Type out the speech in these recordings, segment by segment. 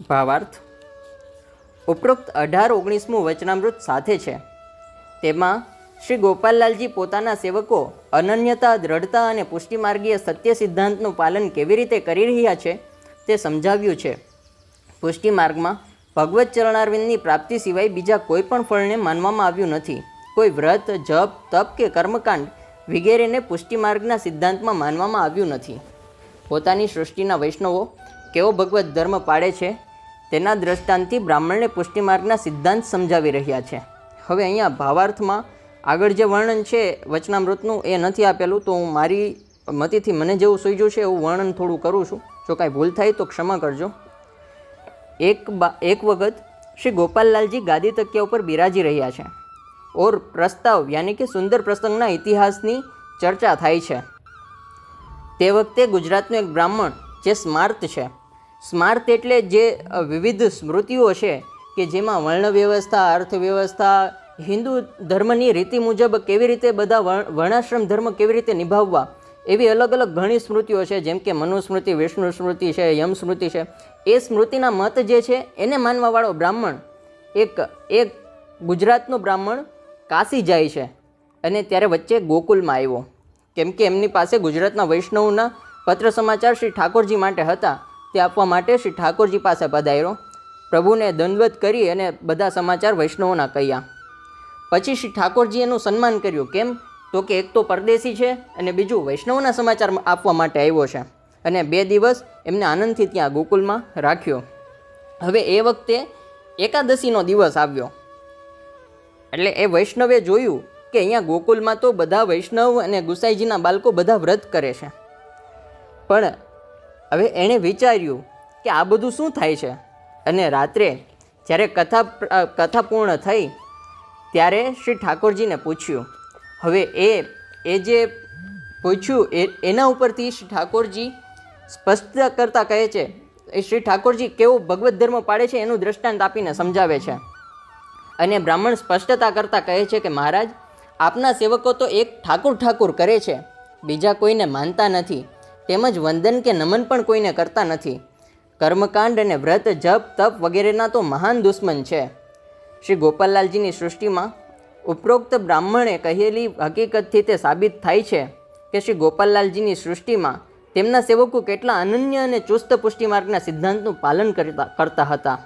ભાવાર્થ. ઉપરોક્ત અઢાર ઓગણીસમું વચનામૃત સાથે છે. તેમાં શ્રી ગોપાલલાલજી પોતાના સેવકો અનન્યતા, દ્રઢતા અને પુષ્ટિમાર્ગીય સત્ય સિદ્ધાંતનું પાલન કેવી રીતે કરી રહ્યા છે તે સમજાવ્યું છે. પુષ્ટિમાર્ગમાં ભગવત ચરણારવિંદની પ્રાપ્તિ સિવાય બીજા કોઈ પણ ફળને માનવામાં આવ્યું નથી. કોઈ વ્રત, જપ, તપ કે કર્મકાંડ વગેરેને પુષ્ટિમાર્ગના સિદ્ધાંતમાં માનવામાં આવ્યું નથી. પોતાની સૃષ્ટિના વૈષ્ણવો કેવો ભગવત ધર્મ પાડે છે તેના દ્રષ્ટાંતથી બ્રાહ્મણને પુષ્ટિમાર્ગના સિદ્ધાંત સમજાવી રહ્યા છે. હવે અહીંયા ભાવાર્થમાં આગળ જે વર્ણન છે, વચનામૃતનું, એ નથી આપેલું, તો હું મારી મતીથી મને જેવું સૂજ્યું છે, એવું વર્ણન થોડું કરું છું. જો કાંઈ ભૂલ થાય તો ક્ષમા કરજો. એક બા, એક વખત શ્રી ગોપાલલાલજી ગાદી તકિયા ઉપર બિરાજી રહ્યા છે. ઓર પ્રસ્તાવ, યાની કે સુંદર પ્રસંગના ઇતિહાસની ચર્ચા થાય છે. તે વખતે ગુજરાતનો એક બ્રાહ્મણ, જે સ્માર્ત છે સ્માર્ત એટલે જે વિવિધ સ્મૃતિઓ છે કે જેમાં વર્ણ વ્યવસ્થા અર્થવ્યવસ્થા, હિન્દુ ધર્મની રીતિ મુજબ કેવી રીતે બધા વર્ણ- વર્ણાશ્રમ ધર્મ કેવી રીતે નિભાવવા, એવી અલગ અલગ ઘણી સ્મૃતિઓ છે. જેમ કે મનુસ્મૃતિ વિષ્ણુ સ્મૃતિ છે, યમ સ્મૃતિ છે. એ સ્મૃતિના મત જે છે એને માનવાવાળો બ્રાહ્મણ એક એક ગુજરાતનો બ્રાહ્મણ કાશી જાય છે અને ત્યારે વચ્ચે ગોકુલમાં આવ્યો. કેમ કે એમની પાસે ગુજરાતના વૈષ્ણવના પત્ર સમાચાર શ્રી ઠાકોરજી માટે હતા. તે આપવા માટે શ્રી ઠાકોરજી પાસે પધાર્યો. પ્રભુને દંડવત કરી અને બધા સમાચાર વૈષ્ણવોના કહ્યા. પછી શ્રી ઠાકોરજી એનું સન્માન કર્યું. કેમ? તો કે એક તો પરદેશી છે અને બીજું વૈષ્ણવના સમાચાર આપવા માટે આવ્યો છે. અને બે દિવસ એમને આનંદથી ત્યાં ગોકુલમાં રાખ્યો. હવે એ વખતે એકાદશીનો દિવસ આવ્યો. એટલે એ વૈષ્ણવે જોયું કે અહીંયા ગોકુલમાં તો બધા વૈષ્ણવ અને ગુસાઈજીના બાળકો બધા વ્રત કરે છે. પણ હવે એણે વિચાર્યું કે આ બધું શું થાય છે? અને રાત્રે જ્યારે કથા કથા પૂર્ણ થઈ, ત્યારે શ્રી ઠાકોરજીને પૂછ્યું, હવે એ એ જે પૂછ્યું, એ, એના ઉપરથી શ્રી ઠાકોરજી સ્પષ્ટ કરતા કહે છે, એ શ્રી ઠાકોરજી કેવો ભગવત ધર્મ પાડે છે એનું દ્રષ્ટાંત આપીને સમજાવે છે. અને બ્રાહ્મણ સ્પષ્ટતા કરતાં કહે છે કે, મહારાજ, આપના સેવકો તો એક ઠાકુર ઠાકુર કરે છે, બીજા કોઈને માનતા નથી. તેમજ વંદન કે નમન પણ કોઈને કરતા નથી. કર્મકાંડ અને વ્રત, જપ, તપ વગેરેના તો મહાન દુશ્મન છે. શ્રી ગોપાલલાલજીની સૃષ્ટિમાં ઉપરોક્ત બ્રાહ્મણે કહેલી હકીકતથી તે સાબિત થાય છે કે શ્રી ગોપાલલાલજીની સૃષ્ટિમાં તેમના સેવકો કેટલા અનન્ય અને ચુસ્ત પુષ્ટિ માર્ગના સિદ્ધાંતનું પાલન કરતા કરતા હતા.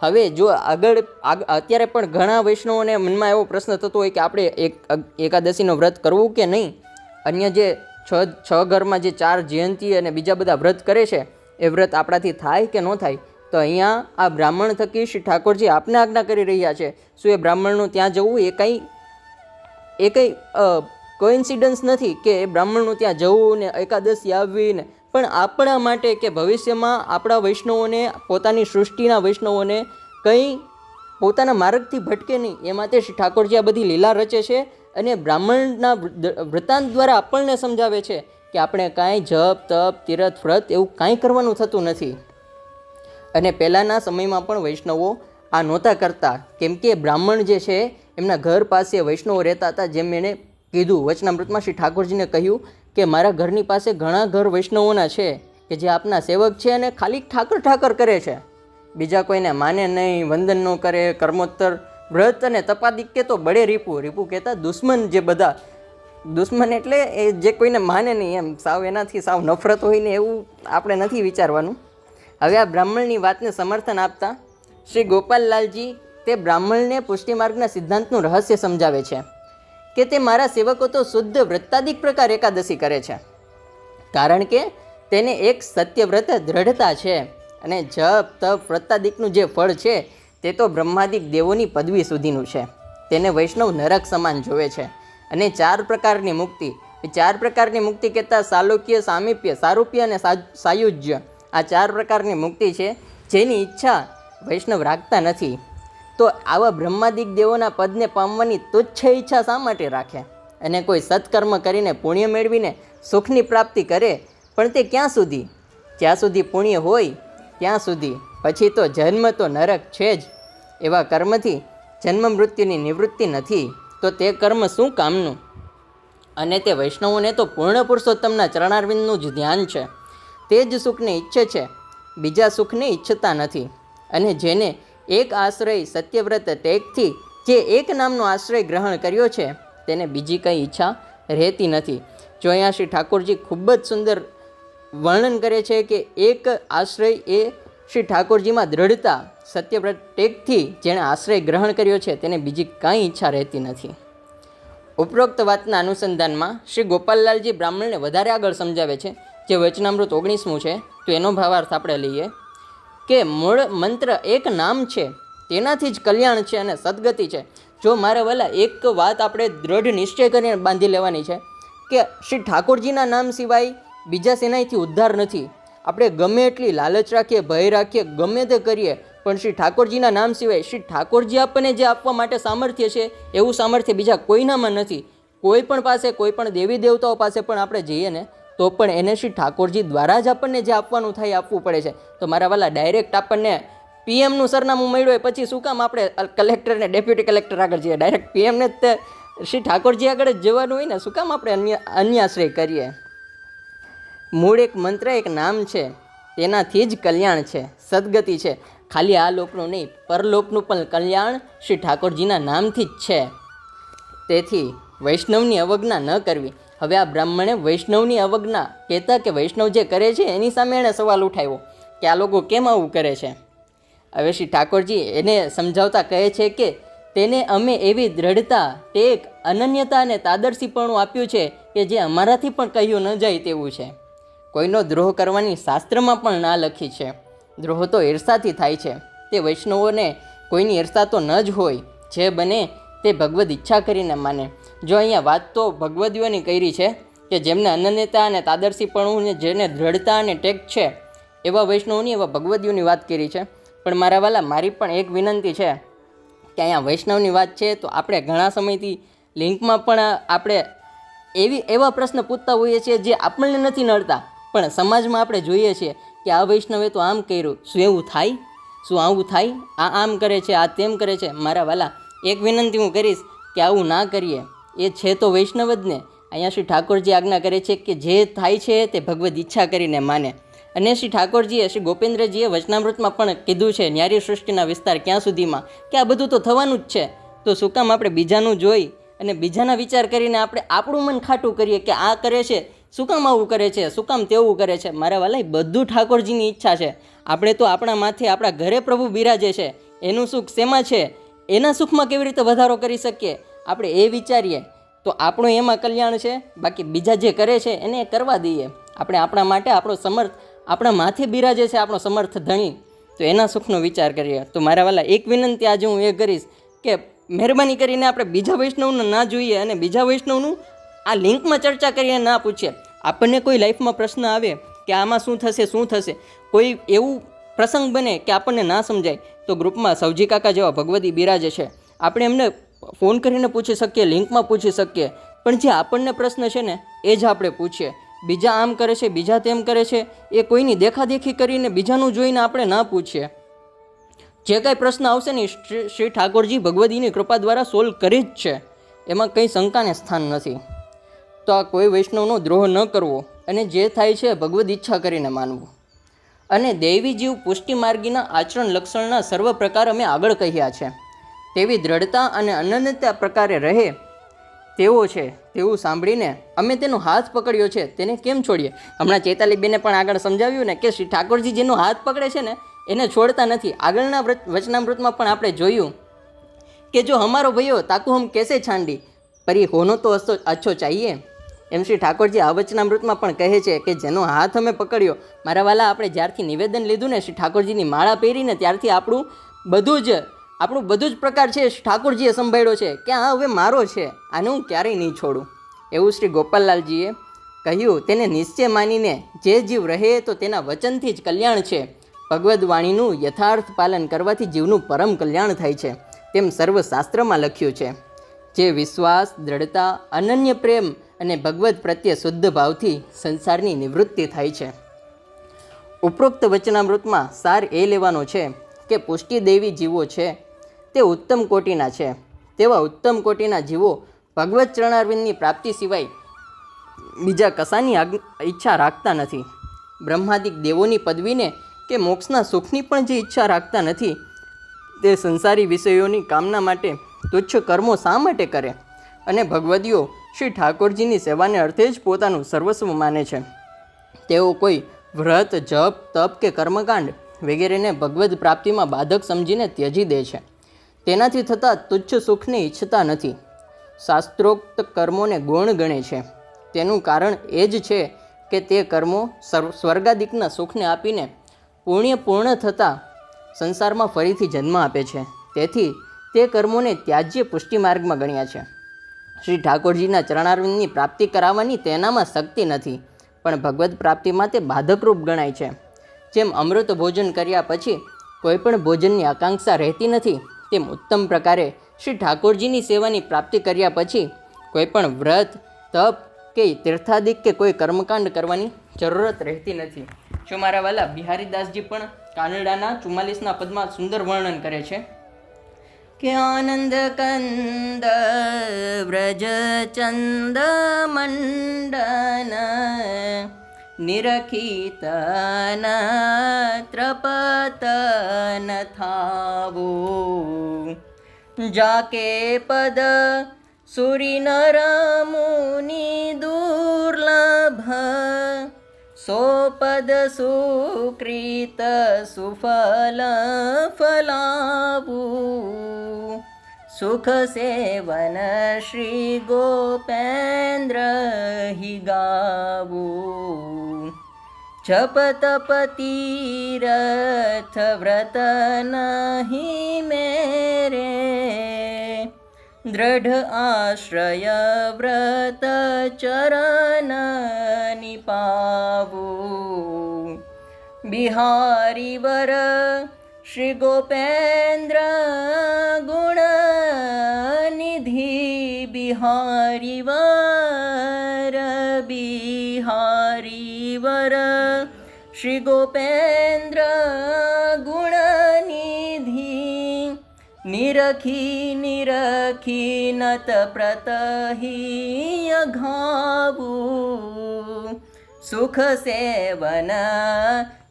હવે જો આગળ, આગ- અત્યારે પણ ઘણા વૈષ્ણવોને મનમાં એવો પ્રશ્ન થતો હોય કે આપણે એક, એકાદશીનો વ્રત કરવું કે નહીં? અન્ય જે છ છ ઘરમાં જે ચાર જયંતી અને બીજા બધા વ્રત કરે છે, એ વ્રત આપણાથી થાય કે ન થાય, તો અહીંયા આ બ્રાહ્મણ થકી શ્રી ઠાકોરજી આપને આજ્ઞા કરી રહ્યા છે. શું એ બ્રાહ્મણનું ત્યાં જવું એ કંઈ એ કંઈ કોઇન્સિડન્સ નથી કે એ બ્રાહ્મણનું ત્યાં જવું ને એકાદશી આવવી પણ આપણા માટે કે ભવિષ્યમાં આપણા વૈષ્ણવોને, પોતાની સૃષ્ટિના વૈષ્ણવોને કંઈ પોતાના માર્ગથી ભટકે નહીં એ માટે શ્રી ઠાકોરજી આ બધી લીલા રચે છે અને બ્રાહ્મણના વૃતાંત દ્વારા આપણને સમજાવે છે કે આપણે કાંઈ જપ, તપ, તીરથ, વ્રત એવું કાંઈ કરવાનું થતું નથી. અને પહેલાંના સમયમાં પણ વૈષ્ણવો આ નહોતા કરતા. કેમ કે બ્રાહ્મણ જે છે, એમના ઘર પાસે વૈષ્ણવો રહેતા હતા જેમ એણે કીધું. વચનામૃતમાં શ્રી ઠાકોરજીને કહ્યું કે, મારા ઘરની પાસે ઘણા ઘર વૈષ્ણવોના છે કે જે આપના સેવક છે અને ખાલી ઠાકર ઠાકર કરે છે. બીજા કોઈને માને નહીં, વંદન ન કરે, કર્મોત્તર વ્રત અને તપાદિક કહેતો બળે રીપુ. રીપુ કહેતા દુશ્મન જે બધા, દુશ્મન એટલે એ જે કોઈને માને નહીં એમ. સાવ એનાથી સાવ નફરત હોય ને એવું આપણે નથી વિચારવાનું. હવે આ બ્રાહ્મણની વાતને સમર્થન આપતા શ્રી ગોપાલલાલજી તે બ્રાહ્મણને પુષ્ટિમાર્ગના સિદ્ધાંતનું રહસ્ય સમજાવે છે કે તે મારા સેવકો તો શુદ્ધ વ્રતાદિક પ્રકાર એકાદશી કરે છે. કારણ કે તેને એક સત્યવ્રત દ્રઢતા છે અને જપ, તપ, વ્રતાદિકનું જે ફળ છે તે તો બ્રહ્માદિક દેવોની પદવી સુધીનું છે. તેને વૈષ્ણવ નરક સમાન જોવે છે. અને ચાર પ્રકારની મુક્તિ. ચાર પ્રકારની મુક્તિ કહેતા સાલોક્ય, સામીપ્ય, સારૂપ્ય અને સાયુજ્ય. આ ચાર પ્રકારની મુક્તિ છે જેની ઈચ્છા વૈષ્ણવ રાખતા નથી. તો આવા બ્રહ્માદિક દેવોના પદને પામવાની તુચ્છ ઈચ્છા શા માટે રાખે? અને કોઈ સત્કર્મ કરીને પુણ્ય મેળવીને સુખની પ્રાપ્તિ કરે, પણ તે ક્યાં સુધી? જ્યાં સુધી પુણ્ય હોય, ત્યાં સુધી. પછી તો જન્મ તો નરક છે જ. એવા કર્મથી જન્મ મૃત્યુની નિવૃત્તિ નથી, તો તે કર્મ શું કામનું? અને તે વૈષ્ણવોને તો પૂર્ણ પુરુષોત્તમના ચરણારવિંદનું જ ધ્યાન છે. તે જ સુખને ઈચ્છે છે, બીજા સુખને ઈચ્છતા નથી. અને જેને એક આશ્રય સત્યવ્રત ટેકથી જે એક નામનો આશ્રય ગ્રહણ કર્યો છે, તેને બીજી કંઈ ઈચ્છા રહેતી નથી. જો અહીંયા શ્રી ઠાકોરજી ખૂબ જ સુંદર વર્ણન કરે છે કે એક આશ્રય એ શ્રી ઠાકોરજીમાં દ્રઢતા સત્યવ્રત ટેકથી જેણે આશ્રય ગ્રહણ કર્યો છે તેને બીજી કાંઈ ઈચ્છા રહેતી નથી. ઉપરોક્ત વાતના અનુસંધાનમાં શ્રી ગોપાલલાલજી બ્રાહ્મણને વધારે આગળ સમજાવે છે, જે વચનામૃત ઓગણીસમું છે, તો એનો ભાવાર્થ આપણે લઈએ. કે મૂળ મંત્ર એક નામ છે, તેનાથી જ કલ્યાણ છે અને સદગતિ છે. જો મારે વહેલા એક વાત આપણે દ્રઢ નિશ્ચય કરીને બાંધી લેવાની છે, કે શ્રી ઠાકોરજીના નામ સિવાય બીજા સેનાઈથી ઉદ્ધાર નથી આપણે ગમે એટલી લાલચ રાખીએ, ભય રાખીએ, ગમે તે કરીએ, પણ શ્રી ઠાકોરજીના નામ સિવાય શ્રી ઠાકોરજી આપણને જે આપવા માટે સામર્થ્ય છે, એવું સામર્થ્ય બીજા કોઈનામાં નથી. કોઈ પણ પાસે, કોઈ પણ દેવી દેવતાઓ પાસે પણ આપણે જઈએ ને, તો પણ એને શ્રી ઠાકોરજી દ્વારા જ આપણને જે આપવાનું થાય આપવું પડે છે. તો મારા વાલા ડાયરેક્ટ આપણને પીએમનું સરનામું મળ્યું હોય, પછી શું કામ આપણે કલેક્ટર ને ડેપ્યુટી કલેક્ટર આગળ જઈએ? ડાયરેક્ટ પીએમને જ તે શ્રી ઠાકોરજી આગળ જ જવાનું હોય ને, શું કામ આપણે અન્ય, અન્યાશ્રય કરીએ? મૂળ એક મંત્ર, એક નામ છે. તેનાથી જ કલ્યાણ છે, સદગતિ છે. ખાલી આ લોકનું નહીં, પરલોકનું પણ કલ્યાણ શ્રી ઠાકોરજીના નામથી જ છે. તેથી વૈષ્ણવની અવજ્ઞા ન કરવી. હવે આ બ્રાહ્મણે વૈષ્ણવની અવજ્ઞા કહેતા કે વૈષ્ણવ જે કરે છે, એની સામે એણે સવાલ ઉઠાવ્યો કે આ લોકો કેમ આવું કરે છે? હવે શ્રી ઠાકોરજી એને સમજાવતા કહે છે કે તેને અમે એવી દ્રઢતા ટેક અનન્યતા અને તાદર્શીપણું આપ્યું છે કે જે અમારાથી પણ કહ્યું ન જાય તેવું છે. કોઈનો દ્રોહ કરવાની શાસ્ત્રમાં પણ ના લખી છે. દ્રોહ તો ઈર્ષાથી થાય છે. તે વૈષ્ણવોને કોઈની ઈર્ષા તો ન જ હોય. જે બને તે ભગવદ ઈચ્છા કરીને માને. જો અહીંયા વાત તો ભગવદીઓની કરી છે કે જેમને અનન્યતા અને તાદર્શીપણું જેને દ્રઢતા અને ટેક છે, એવા વૈષ્ણવની એવા ભગવદીઓની વાત કરી છે. પણ મારા વાલા, મારી પણ એક વિનંતી છે કે અહીંયા વૈષ્ણવની વાત છે તો આપણે ઘણા સમયથી લિંકમાં પણ આપણે એવી એવા પ્રશ્ન પૂછતા હોઈએ છીએ જે આપણને નથી નડતા. પણ સમાજમાં આપણે જોઈએ છીએ કે આ વૈષ્ણવે તો આમ કર્યું. શું એવું થાય? શું આવું થાય? આ આમ કરે છે, આ તેમ કરે છે. મારા વાલા, એક વિનંતી હું કરીશ કે આવું ના કરીએ. એ છે તો વૈષ્ણવ જ ને. અહીંયા શ્રી ઠાકોરજી આજ્ઞા કરે છે કે જે થાય છે તે ભગવદ ઈચ્છા કરીને માને. અને શ્રી ઠાકોરજીએ, શ્રી ગોપેન્દ્રજીએ વચનામૃતમાં પણ કીધું છે, ન્યારી સૃષ્ટિના વિસ્તાર ક્યાં સુધીમાં? કે આ બધું તો થવાનું જ છે. તો શું કામ આપણે બીજાનું જોઈ? અને બીજાના વિચાર કરીને આપણે આપણું મન ખાટું કરીએ કે આ કરે છે શું કામ આવું કરે છે? શું કામ તેવું કરે છે? મારા વાલા બધું ઠાકોરજીની ઈચ્છા છે. આપણે તો આપણા માથે આપણા ઘરે પ્રભુ બિરાજે છે. એનું સુખ શેમાં છે? એના સુખમાં કેવી રીતે વધારો કરી શકીએ? આપણે એ વિચારીએ. તો આપણું એમાં કલ્યાણ છે. બાકી બીજા જે કરે છે એને કરવા દઈએ. આપણે આપણા માટે આપણો સમર્થ, આપણા માથે બિરાજે છે આપણો સમર્થ ધણી. તો એના સુખનો વિચાર કરીએ. તો મારા વાલા એક વિનંતી આજે હું એ કરીશ કે મહેરબાની કરીને આપણે બીજા વૈષ્ણવને ના જોઈએ અને બીજા વૈષ્ણવનું આ લિંકમાં ચર્ચા કરીને ના પૂછીએ. આપણને કોઈ લાઈફમાં પ્રશ્ન આવે કે આમાં શું થશે શું થશે, કોઈ એવું પ્રસંગ બને કે આપણને ના સમજાય, તો ગ્રુપમાં સવજી કાકા જેવા ભગવતી બિરાજે છે. આપણે એમને ફોન કરીને પૂછી શકીએ, લિંકમાં પૂછી શકીએ. પણ જે આપણને પ્રશ્ન છે ને, એ જ આપણે પૂછીએ. બીજા આમ કરે છે, બીજા તેમ કરે છે, એ કોઈની દેખાદેખી કરીને બીજાનું જોઈને આપણે ના પૂછીએ. જે કાંઈ પ્રશ્ન આવશે ને શ્રી ઠાકોરજી ભગવદીની કૃપા દ્વારા સોલ્વ કરી જ છે. એમાં કંઈ શંકાને સ્થાન નથી. તો આ કોઈ વૈષ્ણવનો દ્રોહ ન કરવો અને જે થાય છે ભગવદ ઈચ્છા કરીને માનવું. અને દૈવી જીવ પુષ્ટિ માર્ગીના આચરણ લક્ષણના સર્વ પ્રકાર અમે આગળ કહ્યા છે. તેવી દ્રઢતા અને અનન્યતા પ્રકારે રહે તેવો છે તેવું સાંભળીને અમે તેનો હાથ પકડ્યો છે. તેને કેમ છોડીએ? હમણાં ચેતાલીબેને પણ આગળ સમજાવ્યું ને કે શ્રી ઠાકોરજી જેનો હાથ પકડે છે ને, એને છોડતા નથી. આગળના વ્રત, વચનામૃતમાં પણ આપણે જોયું કે જો હમારો ભયો તાકુ હમ કેસે છાંડી? પરી હોનો તો અસ્તો અચ્છો ચાહીએ? એમ શ્રી ઠાકોરજી આ વચનામૃતમાં પણ કહે છે કે જેનો હાથ અમે પકડ્યો, મારા વાલા આપણે જ્યારથી નિવેદન લીધું ને શ્રી ઠાકોરજીની માળા પહેરીને ત્યારથી આપણું બધું જ, આપણું બધું જ પ્રકાર છે ઠાકોરજીએ સંભાળ્યો છે. કે આ હવે મારો છે? આને હું ક્યારેય નહીં છોડું. એવું શ્રી ગોપાલલાલજીએ કહ્યું, તેને નિશ્ચય માનીને જે જીવ રહે તો તેના વચનથી જ કલ્યાણ છે. ભગવદ્ વાણીનું યથાર્થ પાલન કરવાથી જીવનું પરમ કલ્યાણ થાય છે. તેમ સર્વ શાસ્ત્રમાં લખ્યું છે. જે વિશ્વાસ, દ્રઢતા, અનન્ય પ્રેમ અને ભગવદ પ્રત્યે શુદ્ધ ભાવથી સંસારની નિવૃત્તિ થાય છે. ઉપરોક્ત વચનામૃતમાં સાર એ લેવાનો છે કે પુષ્ટિ દેવી જીવો છે, તે ઉત્તમ કોટીના છે. તેવા ઉત્તમ કોટીના જીવો ભગવત ચરણારવિંદની પ્રાપ્તિ સિવાય બીજા કશાની ઈચ્છા રાખતા નથી. બ્રહ્માદિક દેવોની પદવીને કે મોક્ષના સુખની પણ જે ઈચ્છા રાખતા નથી, તે સંસારી વિષયોની કામના માટે તુચ્છ કર્મો શા માટે કરે? અને ભગવદીઓ શ્રી ઠાકોરજીની સેવાને અર્થે જ પોતાનું સર્વસ્વ માને છે. તેઓ કોઈ વ્રત, જપ, તપ કે કર્મકાંડ વગેરેને ભગવદ પ્રાપ્તિમાં બાધક સમજીને ત્યજી દે છે. તેનાથી થતા તુચ્છ સુખને ઈચ્છતા નથી. શાસ્ત્રોક્ત કર્મોને ગૌણ ગણે છે. તેનું કારણ એ જ છે કે તે કર્મો સ્વર્ગાદિકના સુખને આપીને પુણ્ય પૂર્ણ થતાં સંસારમાં ફરીથી જન્મ આપે છે. તેથી તે કર્મોને ત્યાજ્ય પુષ્ટિ માર્ગમાં ગણ્યા છે. શ્રી ઠાકોરજીના ચરણારવિંદની પ્રાપ્તિ કરાવવાની તેનામાં શક્તિ નથી, પણ ભગવદ પ્રાપ્તિમાં તે બાધકરૂપ ગણાય છે. જેમ અમૃત ભોજન કર્યા પછી કોઈપણ ભોજનની આકાંક્ષા રહેતી નથી, તેમ ઉત્તમ પ્રકારે શ્રી ઠાકોરજીની સેવાની પ્રાપ્તિ કર્યા પછી કોઈપણ વ્રત, તપ કે તીર્થાદિક કે કોઈ કર્મકાંડ કરવાની જરૂરત રહેતી નથી. જો મારા વાલા બિહારીદાસજી પણ કાનડાના ચુમ્માલીસના પદમાં સુંદર વર્ણન કરે છે? क्यानन्द व्रजचन्दमण्डन व्रजचन्द मण्डन निरखीतन्रपतनथावो जाके पद सुरिनरमुनि दुर्लभ સોપદ સુકૃત સુફલ ફલાવું સુખ સેવન શ્રી ગોપેન્દ્ર હિ ગાવું જપ તપ તીરથ વ્રત નહીં મેરે દ્રઢ આશ્રય વ્રત ચરણ નિપાવું બિહારી વર, શ્રી ગોપેન્દ્ર ગુણ નિધિ બિહારી વર બિહારી વર, શ્રી ગોપેન્દ્ર નિરખી નિરખી નત પ્રતહીય ઘાવું સુખ સેવન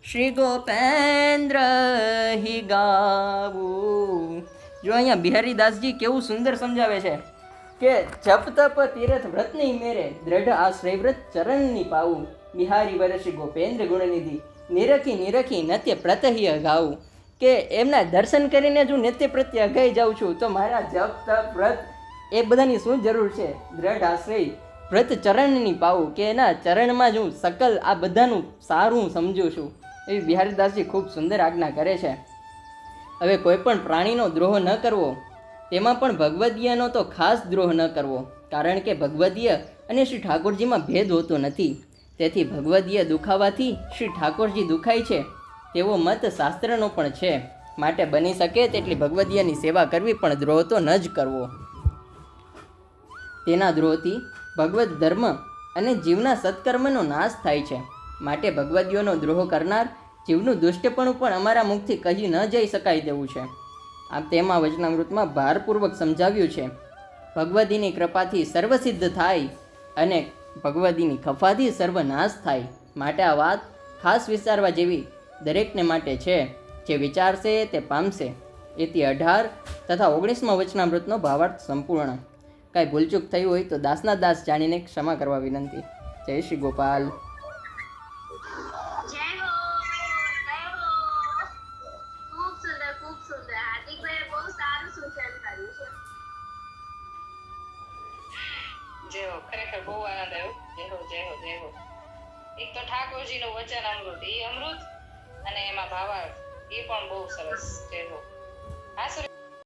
શ્રી ગોપેન્દ્ર હિ ગાવું જો અહીંયા બિહારીદાસજી કેવું સુંદર સમજાવે છે કે જપ, તપ, તીરથ, વ્રત નહીં મેરે, દ્રઢ આશ્રય વ્રત ચરણની પાવું. બિહારી વર શ્રી ગોપેન્દ્ર ગુણનિધિ, નિરખી નિરખી નત્ય પ્રતહિય ગાવું. કે એમના દર્શન કરીને જ હું નિત્ય પ્રત્યે અગાઈ જાઉં છું. તો મારા જપ, તપ, વ્રત એ બધાની શું જરૂર છે? દ્રઢ આશ્રય, વ્રત ચરણની પાવું કે એના ચરણમાં જ હું સકલ આ બધાનું સારું સમજું છું. એવી બિહારીદાસજી ખૂબ સુંદર આજ્ઞા કરે છે. હવે કોઈ પણ પ્રાણીનો દ્રોહ ન કરવો, તેમાં પણ ભગવદીયનો તો ખાસ દ્રોહ ન કરવો. કારણ કે ભગવદીય અને શ્રી ઠાકોરજીમાં ભેદ હોતો નથી. તેથી ભગવદીય દુખાવાથી શ્રી ઠાકોરજી દુખાય છે. તેવો મત શાસ્ત્રનો પણ છે. માટે બની શકે તેટલી ભગવદીયાની સેવા કરવી પણ દ્રોહ તો ન જ કરવો. તેના દ્રોહથી ભગવત ધર્મ અને જીવના સત્કર્મનો નાશ થાય છે. માટે ભગવદીઓનો દ્રોહ કરનાર જીવનું દુષ્ટપણું પણ અમારા મુખથી કહી ન જઈ શકાય તેવું છે. આમ તેમાં વચનામૃતમાં ભારપૂર્વક સમજાવ્યું છે. ભગવદીની કૃપાથી સર્વસિદ્ધ થાય અને ભગવદીની ખફાથી સર્વનાશ થાય. માટે આ વાત ખાસ વિચારવા જેવી દરેકને માટે છે, જે વિચારશે તે પામશે. એથી અઢાર તથા ઓગણીસમાં વચનામૃતનો ભાવાર્થ સંપૂર્ણ. કાંઈ ભૂલચૂક થયું હોય તો દાસના દાસ જાણીને ક્ષમા કરવા વિનંતી. જય શ્રી ગોપાલ.